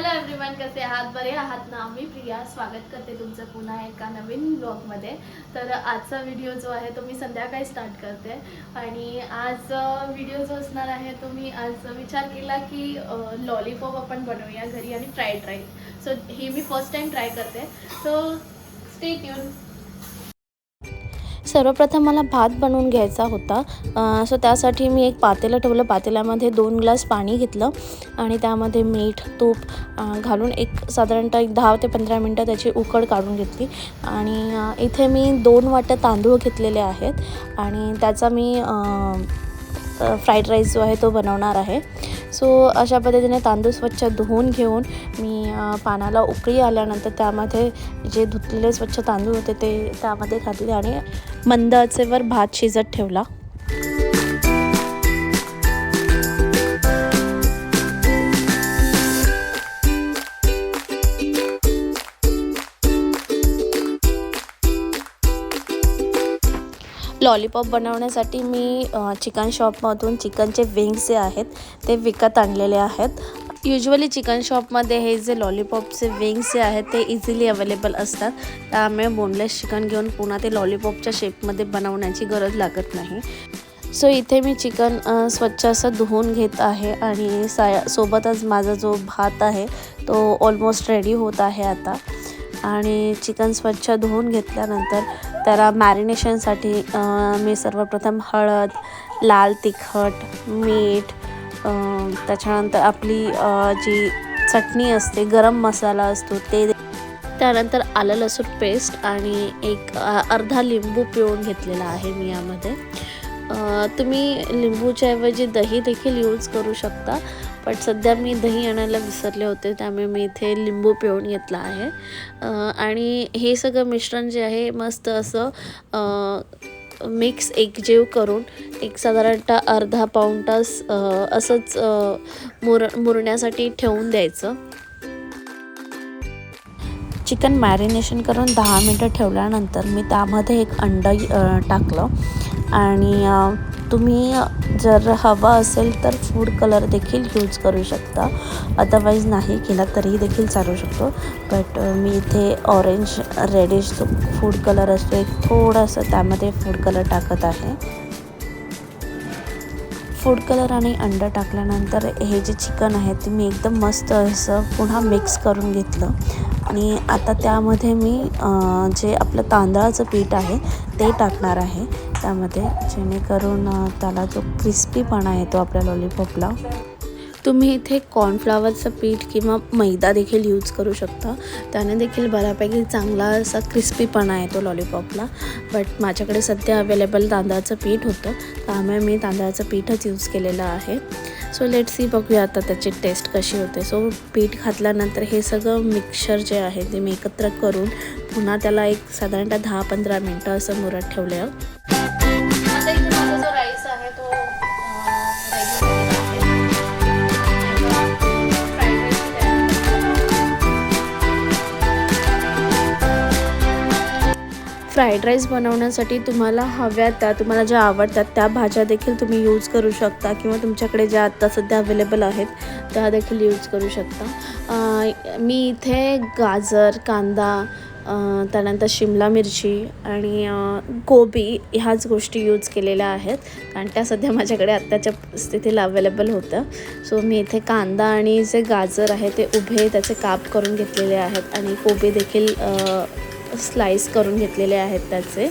Hello everyone कसे आहात? बरे आहात ना? मी प्रिया. स्वागत करते तुमचं पुन्हा एका नवीन ब्लॉगमध्ये तर आजचा व्हिडिओ जो आहे तो मी संध्याकाळी स्टार्ट करते. आणि आज व्हिडिओ जो असणार आहे तो मी आज विचार केला की लॉलीपॉप आपण बनवूया घरी आणि फ्राईड राईस सो हे मी फर्स्ट टाईम ट्राय करते. सो स्टे ट्यून सर्वप्रथम मला भात बनवून घ्यायचा होता. सो त्यासाठी मी एक पातेलं ठेवलं. पातेल्यामध्ये दोन ग्लास पाणी घेतलं आणि त्यामध्ये मीठ तूप घालून एक साधारणतः एक दहा ते पंधरा मिनटं त्याची उकड काढून घेतली. आणि इथे मी दोन वाट्या तांदूळ घेतलेले आहेत. आणि त्याचा मी फ्राईड राईस जो आहे तो बनवणार आहे. सो अशा पद्धतीने तांदूळ स्वच्छ धुवून घेऊन मी पानाला उकळी आल्यानंतर त्यामध्ये जे धुतलेले स्वच्छ तांदूळ होते ते त्यामध्ये घातले आणि मंद आचेवर भात शिजत ठेवला. लॉलीपॉप बनवण्यासाठी मी चिकन शॉपमधून चिकनचे विंग्स जे आहेत ते विकत आणलेले आहेत. युजली चिकन शॉपमध्ये हे जे लॉलीपॉपचे विंग्स जे आहेत ते इझिली अवेलेबल असतात. त्यामुळे बोनलेस चिकन घेऊन पुन्हा ते लॉलीपॉपच्या शेपमध्ये बनवण्याची गरज लागत नाही. सो इथे मी चिकन स्वच्छ असं धुवून घेत आहे आणि साया सोबतच माझा जो भात आहे तो ऑलमोस्ट रेडी होत आहे आता. आणि चिकन स्वच्छ धुवून घेतल्यानंतर तर मॅरिनेशनसाठी मी सर्वप्रथम हळद लाल तिखट मीठ त्याच्यानंतर आपली जी चटणी असते गरम मसाला असतो ते त्यानंतर आलं लसूण पेस्ट आणि एक अर्धा लिंबू पिळून घेतलेला आहे मी यामध्ये. तुम्ही लिंबूच्या ऐवजी दही देखील यूज करू शकता. पण सध्या मी दही आणायला विसरले होते त्यामुळे मी इथे लिंबू पिळून घेतला आहे. आणि हे सगळं मिश्रण जे आहे मस्त असं मिक्स एकजीव करून एक साधारणतः अर्धा पाऊण तास असंच मुर मुरण्यासाठी ठेवून द्यायचं. चिकन मॅरिनेशन करून दहा मिनटं ठेवल्यानंतर मी त्यामध्ये एक अंड टाकलं. आणि तुम्ही जर हवा असेल तर फूड कलर देखील यूज करू शकता. अदरवाईज नाही केला तरीही देखील चालू शकतो. बट मी इथे ऑरेंज रेडिश जो फूड कलर असतो. एक थोडंसं त्यामध्ये फूड कलर टाकत आहे. फूड कलर आणि अंडं टाकल्यानंतर हे जे चिकन आहे ते मी एकदम मस्त असं पुन्हा मिक्स करून घेतलं. आणि आता त्यामध्ये मी जे आपलं तांदळाचं पीठ आहे ते टाकणार आहे. त्यामध्ये जेणेकरून त्याला जो क्रिस्पीपणा येतो आपल्या लॉलीपॉपला तुम्ही इथे कॉर्नफ्लावरचं पीठ किंवा मैदा देखील यूज करू शकता. त्याने देखील बऱ्यापैकी चांगला असा क्रिस्पीपणा येतो लॉलीपॉपला बट माझ्याकडे सध्या अवेलेबल तांदळाचं पीठ होतं. त्यामुळे मी तांदळाचं पीठच यूज केलेलं आहे. सो लेट सी बघूया आता त्याची टेस्ट कशी होते. सो पीठ घातल्यानंतर हे सगळं मिक्सर जे आहे ते मी एकत्र करून पुन्हा त्याला एक साधारणतः दहा पंधरा मिनटं असं मुरत ठेवलं फ्राईड राईस बनवण्यासाठी तुम्हाला हव्या त्या तुम्हाला ज्या आवडतात त्या भाज्या देखील तुम्ही यूज करू शकता किंवा तुमच्याकडे ज्या आत्ता सध्या अवेलेबल आहेत त्या देखील यूज करू शकता. मी इथे गाजर कांदा त्यानंतर शिमला मिरची आणि गोबी ह्याच गोष्टी यूज केलेल्या आहेत. कारण त्या सध्या माझ्याकडे आत्ताच्या स्थितीला अवेलेबल होत्या. सो मी इथे कांदा आणि जे गाजर आहे ते उभे त्याचे काप करून घेतलेले आहेत आणि कोबी देखील स्लाइस करून घेतलेले आहेत त्याचे.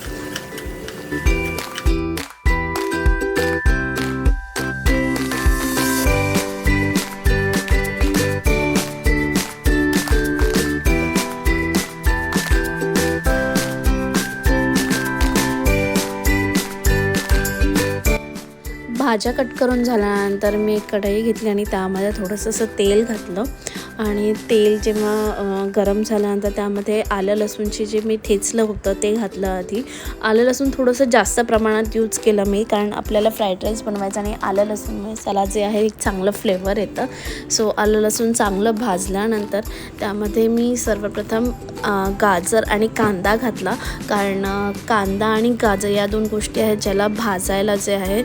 भाज्या कट करून झाल्यानंतर मी कढई घेतली आणि त्यामध्ये थोडंसं असं तेल घातलं. आणि तेल जेव्हा गरम झाल्यानंतर त्यामध्ये आलं लसूणची जे मी ठेचलं होतं ते घातलं आधी. आलं लसूण थोडंसं जास्त प्रमाणात यूज केलं मी कारण आपल्याला फ्राईड राईस बनवायचा आणि आलं लसूण त्याला जे आहे एक चांगलं फ्लेवर येतं. सो आलं लसूण चांगलं भाजल्यानंतर त्यामध्ये मी सर्वप्रथम गाजर आणि कांदा घातला. कारण कांदा आणि गाजर या दोन गोष्टी आहेत ज्याला भाजायला जे आहे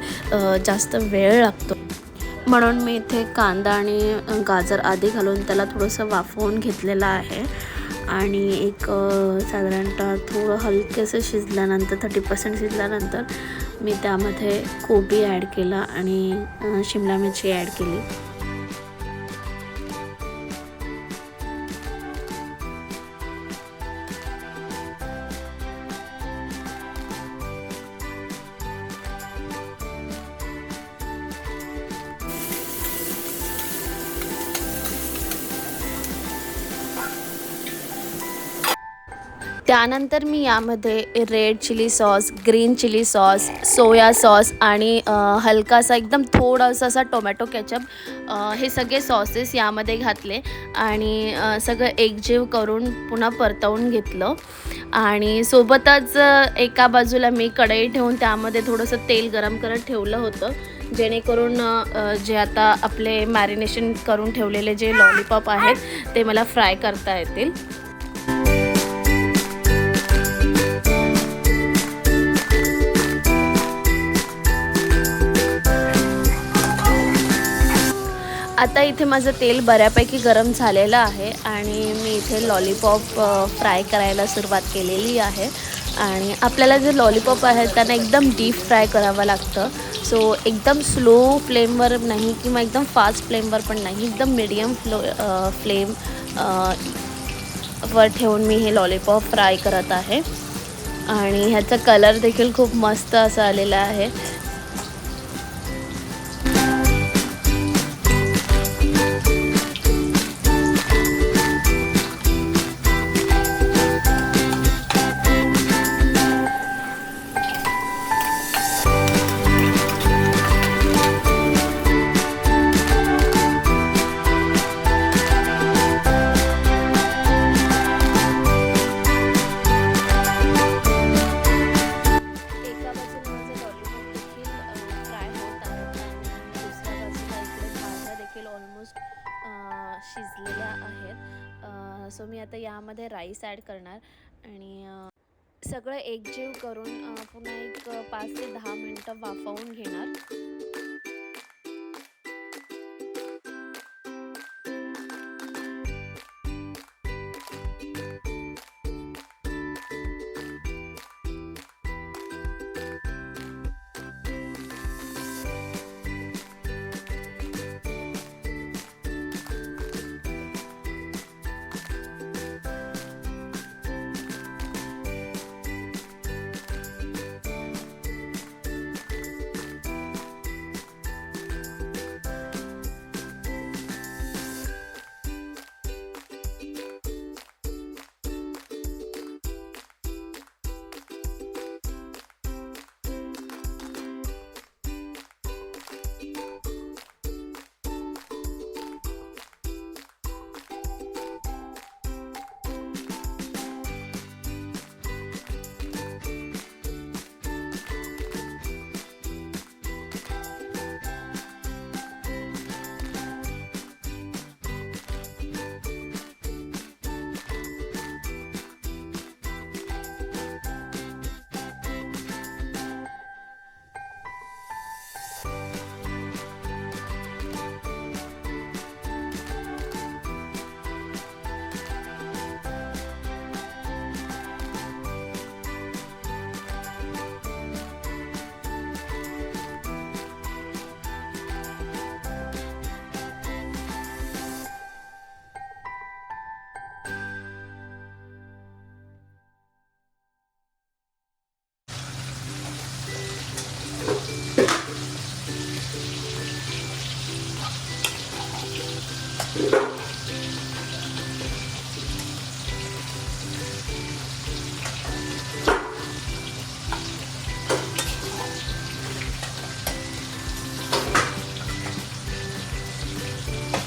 जास्त वेळ लागतो. म्हणून मी इथे कांदा आणि गाजर आधी घालून त्याला थोडंसं वाफवून घेतलेलं आहे. आणि एक साधारणतः थोडं हलकेसं शिजल्यानंतर थर्टी पर्सेंट शिजल्यानंतर मी त्यामध्ये कोबी ॲड केला आणि शिमला मिरची ॲड केली. त्यानंतर मी यामध्ये red chilli sauce green chilli sauce soya sauce आणि हलकासा एकदम थोडासा असा टोमॅटो केचप हे सगळे सॉसेस यामध्ये घातले आणि सगळं एकजीव करून पुन्हा परतवून घेतलं. आणि सोबतच एका बाजूला मी कढई ठेवून त्यामध्ये थोडंसं तेल गरम करत ठेवलं होतं जेणेकरून जे आता आपले मॅरिनेशन करून ठेवलेले जे लॉलीपॉप आहेत ते मला फ्राय करता येतील. आता इथे माझं तेल बऱ्यापैकी गरम झालेलं आहे आणि मी इथे लॉलीपॉप फ्राय करायला सुरुवात केलेली आहे. आणि आपल्याला जे लॉलीपॉप आहेत त्यांना एकदम डीप फ्राय करावं लागतं. सो एकदम स्लो फ्लेमवर नाही किंवा एकदम फास्ट फ्लेमवर पण नाही एकदम मिडियम फ्लो फ्लेम वर ठेवून मी हे लॉलीपॉप फ्राय करत आहे. आणि ह्याचा कलर देखील खूप मस्त असा आलेला आहे. सो मी आता यामध्ये राईस ॲड करणार. आणि सगळं एकजीव करून पुन्हा एक पाच ते दहा मिनटं वाफवून घेणार.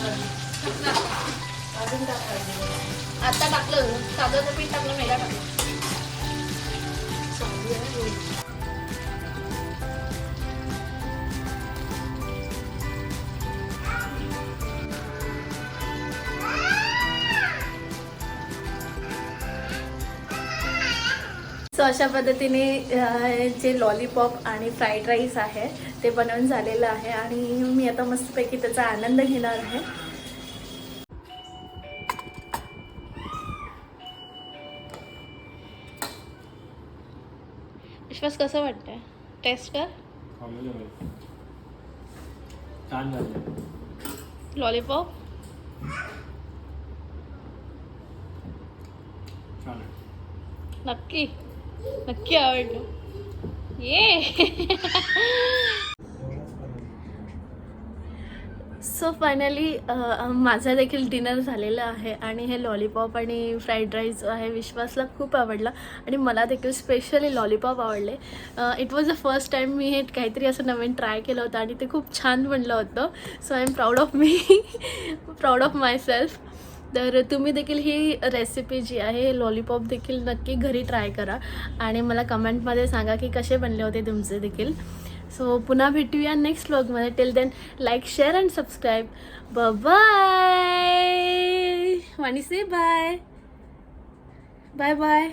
ना. अजून टाकायचं. आता टाकलं तांदळाचं पीठ टाकलं मेला टाकलं चांगली आहे ना गोळी. सो अशा पद्धतीने जे लॉलीपॉप आणि फ्राईड राईस आहे ते बनवून झालेलं आहे. आणि मी आता मस्तपैकी त्याचा आनंद घेणार आहे. विश्वास कसं वाटतंय? टेस्ट कर. लॉलीपॉप नक्की. नक्की आवडलं. ये. सो फायनली माझा देखील डिनर झालेलं आहे आणि हे लॉलीपॉप आणि फ्राईड राईस आहे विश्वासला खूप आवडला आणि मला देखील स्पेशली लॉलीपॉप आवडले. It was the first time मी हे काहीतरी असं नवीन ट्राय केलं होतं आणि ते खूप छान बनलं होतं. So I am proud of me proud of myself तर तुम्ही देखील ही रेसिपी जी आहे हे लॉलीपॉप देखील नक्की घरी ट्राय करा आणि मला कमेंटमध्ये सांगा की कसे बनले होते तुमचे देखील. सो पुन्हा भेटूया next व्लॉगमध्ये till then like share and subscribe bye Vani say bye bye bye